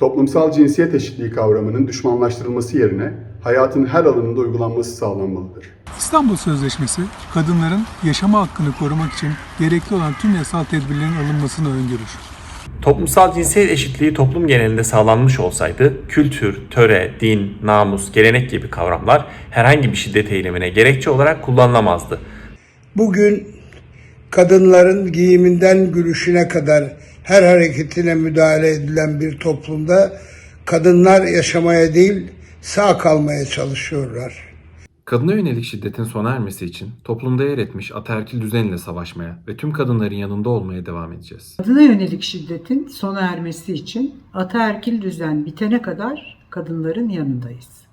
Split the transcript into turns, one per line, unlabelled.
Toplumsal cinsiyet eşitliği kavramının düşmanlaştırılması yerine hayatın her alanında uygulanması sağlanmalıdır.
İstanbul Sözleşmesi, kadınların yaşama hakkını korumak için gerekli olan tüm yasal tedbirlerin alınmasını öngörür.
Toplumsal cinsiyet eşitliği toplum genelinde sağlanmış olsaydı kültür, töre, din, namus, gelenek gibi kavramlar herhangi bir şiddet eylemine gerekçe olarak kullanılamazdı.
Bugün kadınların giyiminden gülüşüne kadar her hareketine müdahale edilen bir toplumda kadınlar yaşamaya değil sağ kalmaya çalışıyorlar.
Kadına yönelik şiddetin sona ermesi için toplumda yer etmiş ataerkil düzenle savaşmaya ve tüm kadınların yanında olmaya devam edeceğiz.
Kadına yönelik şiddetin sona ermesi için ataerkil düzen bitene kadar kadınların yanındayız.